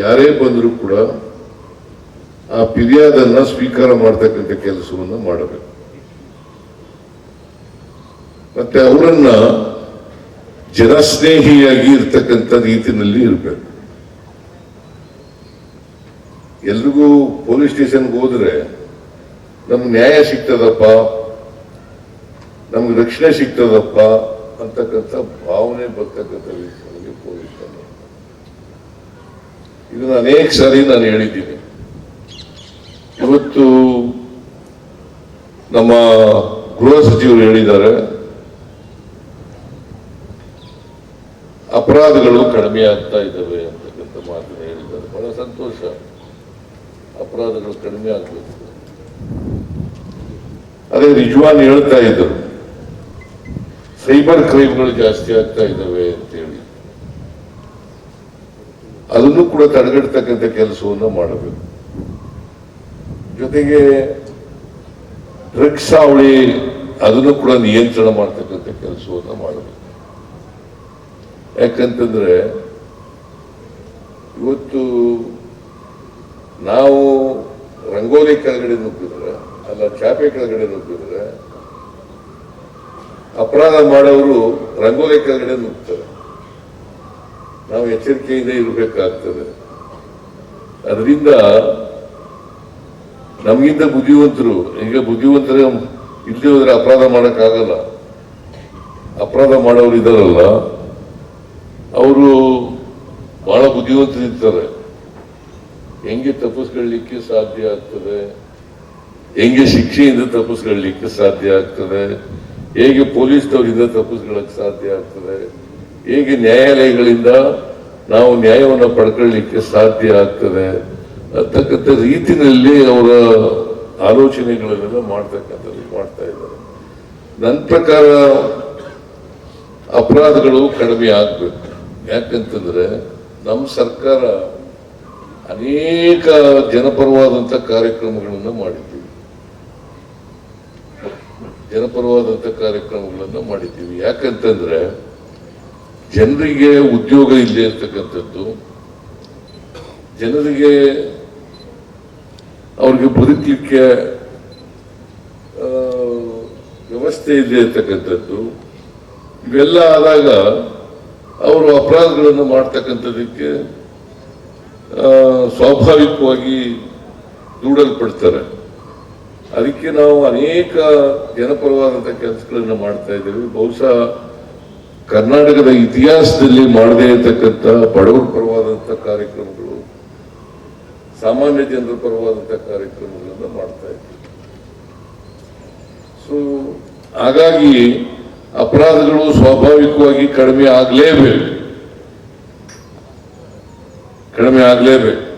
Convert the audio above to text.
ಯಾರೇ ಬಂದರೂ ಕೂಡ ಆ ಫಿರ್ಯಾದನ್ನ ಸ್ವೀಕಾರ ಮಾಡ್ತಕ್ಕಂಥ ಕೆಲಸವನ್ನು ಮಾಡಬೇಕು. ಮತ್ತೆ ಅವರನ್ನ ಜನಸ್ನೇಹಿಯಾಗಿ ಇರ್ತಕ್ಕಂಥ ರೀತಿಯಲ್ಲಿ ಇರಬೇಕು. ಎಲ್ರಿಗೂ ಪೊಲೀಸ್ ಸ್ಟೇಷನ್ಗೆ ಹೋದ್ರೆ ನಮ್ಗೆ ನ್ಯಾಯ ಸಿಗ್ತದಪ್ಪ, ನಮ್ಗೆ ರಕ್ಷಣೆ ಸಿಗ್ತದಪ್ಪ ಅಂತಕ್ಕಂಥ ಭಾವನೆ ಬರ್ತಕ್ಕಂಥ ರೀತಿಯಲ್ಲಿ ಪೊಲೀಸ್ ಇದನ್ನ ಅನೇಕ ಸಾರಿ ನಾನು ಹೇಳಿದ್ದೀನಿ. ಇವತ್ತು ನಮ್ಮ ಗೃಹ ಸಚಿವರು ಹೇಳಿದ್ದಾರೆ, ಅಪರಾಧಗಳು ಕಡಿಮೆ ಆಗ್ತಾ ಇದ್ದಾವೆ ಅಂತಕ್ಕಂಥ ಮಾತನ್ನ ಹೇಳಿದ್ದಾರೆ. ಬಹಳ ಸಂತೋಷ. ಅಪರಾಧಗಳು ಕಡಿಮೆ ಆಗಬೇಕು. ಅದೇ ರಿಜ್ವಾನ್ ಹೇಳ್ತಾ ಇದ್ದರು ಸೈಬರ್ ಕ್ರೈಮ್ಗಳು ಜಾಸ್ತಿ ಆಗ್ತಾ ಇದ್ದಾವೆ ಅಂತೇಳಿ ಅದನ್ನು ಕೂಡ ತಡೆಗಟ್ಟತಕ್ಕಂಥ ಕೆಲಸವನ್ನು ಮಾಡಬೇಕು. ಜೊತೆಗೆ ಡ್ರಗ್ಸ್ ಸಾವಳಿ ಅದನ್ನು ಕೂಡ ನಿಯಂತ್ರಣ ಮಾಡ್ತಕ್ಕಂಥ ಕೆಲಸವನ್ನು ಮಾಡಬೇಕು. ಯಾಕಂತಂದ್ರೆ ಇವತ್ತು ನಾವು ರಂಗೋಲಿ ಕೆಳಗಡೆ ನುಗ್ಗಿದ್ರೆ ಅಲ್ಲ ಚಾಪೆ ಕೆಳಗಡೆ ನುಗ್ಗಿದ್ರೆ ಅಪರಾಧ ಮಾಡೋರು ರಂಗೋಲಿ ಕೆಳಗಡೆ ನುಗ್ತಾರೆ ನಾವು ಎಚ್ಚರಿಕೆಯಿಂದ ಇರಬೇಕಾಗ್ತದೆ. ಅದರಿಂದ ನಮಗಿಂತ ಬುದ್ಧಿವಂತರು, ಈಗ ಬುದ್ಧಿವಂತರು ಇಲ್ಲದೆ ಹೋದ್ರೆ ಅಪರಾಧ ಮಾಡೋಕ್ಕಾಗಲ್ಲ. ಅಪರಾಧ ಮಾಡೋರು ಇದ್ದಾರಲ್ಲ, ಅವರು ಬಹಳ ಬುದ್ಧಿವಂತರಿರ್ತಾರೆ. ಹೆಂಗೆ ತಪ್ಪಿಸ್ಕೊಳ್ಳಿಕ್ಕೆ ಸಾಧ್ಯ ಆಗ್ತದೆ? ಹೆಂಗೆ ಶಿಕ್ಷೆಯಿಂದ ತಪ್ಪಿಸ್ಕೊಳ್ಳಿಕ್ಕೆ ಸಾಧ್ಯ ಆಗ್ತದೆ? ಹೇಗೆ ಪೊಲೀಸ್ನವರಿಂದ ತಪ್ಪಿಸ್ಕೊಳ್ಳಕ್ಕೆ ಸಾಧ್ಯ ಆಗ್ತದೆ? ಹೇಗೆ ನ್ಯಾಯಾಲಯಗಳಿಂದ ನಾವು ನ್ಯಾಯವನ್ನು ಪಡ್ಕೊಳ್ಳಿಕ್ಕೆ ಸಾಧ್ಯ ಆಗ್ತದೆ ಅಂತಕ್ಕಂಥ ರೀತಿನಲ್ಲಿ ಅವರ ಆಲೋಚನೆಗಳನ್ನೆಲ್ಲ ಮಾಡ್ತಕ್ಕಂಥದ್ದು ಮಾಡ್ತಾ ಇದ್ದಾರೆ. ನನ್ನ ಪ್ರಕಾರ ಅಪರಾಧಗಳು ಕಡಿಮೆ ಆಗ್ಬೇಕು. ಯಾಕಂತಂದ್ರೆ ನಮ್ಮ ಸರ್ಕಾರ ಅನೇಕ ಜನಪರವಾದಂಥ ಕಾರ್ಯಕ್ರಮಗಳನ್ನು ಮಾಡಿದ್ದೀವಿ. ಜನಪರವಾದಂಥ ಕಾರ್ಯಕ್ರಮಗಳನ್ನು ಮಾಡಿದ್ದೀವಿ. ಯಾಕಂತಂದ್ರೆ ಜನರಿಗೆ ಉದ್ಯೋಗ ಇಲ್ಲದೆ ಇರ್ತಕ್ಕಂಥದ್ದು, ಜನರಿಗೆ ಅವ್ರಿಗೆ ಬದುಕಲಿಕ್ಕೆ ವ್ಯವಸ್ಥೆ ಇದೆ ಅಂತಕ್ಕಂಥದ್ದು ಇವೆಲ್ಲ ಆದಾಗ ಅವರು ಅಪರಾಧಗಳನ್ನು ಮಾಡ್ತಕ್ಕಂಥದಕ್ಕೆ ಸ್ವಾಭಾವಿಕವಾಗಿ ದೂಡಲ್ಪಡ್ತಾರೆ. ಅದಕ್ಕೆ ನಾವು ಅನೇಕ ಜನಪರವಾದಂಥ ಕೆಲಸಗಳನ್ನು ಮಾಡ್ತಾ ಇದ್ದೇವೆ. ಬಹುಶಃ ಕರ್ನಾಟಕದ ಇತಿಹಾಸದಲ್ಲಿ ಮಾಡದೇ ಇರತಕ್ಕಂಥ ಬಡವರ ಪರವಾದಂತ ಕಾರ್ಯಕ್ರಮಗಳು, ಸಾಮಾನ್ಯ ಜನರ ಪರವಾದಂತ ಕಾರ್ಯಕ್ರಮಗಳನ್ನು ಮಾಡ್ತಾ ಇದ್ದೀವಿ ಸೊ ಹಾಗಾಗಿ ಅಪರಾಧಗಳು ಸ್ವಾಭಾವಿಕವಾಗಿ ಕಡಿಮೆ ಆಗಲೇಬೇಕು. ಕಡಿಮೆ ಆಗಲೇಬೇಕು.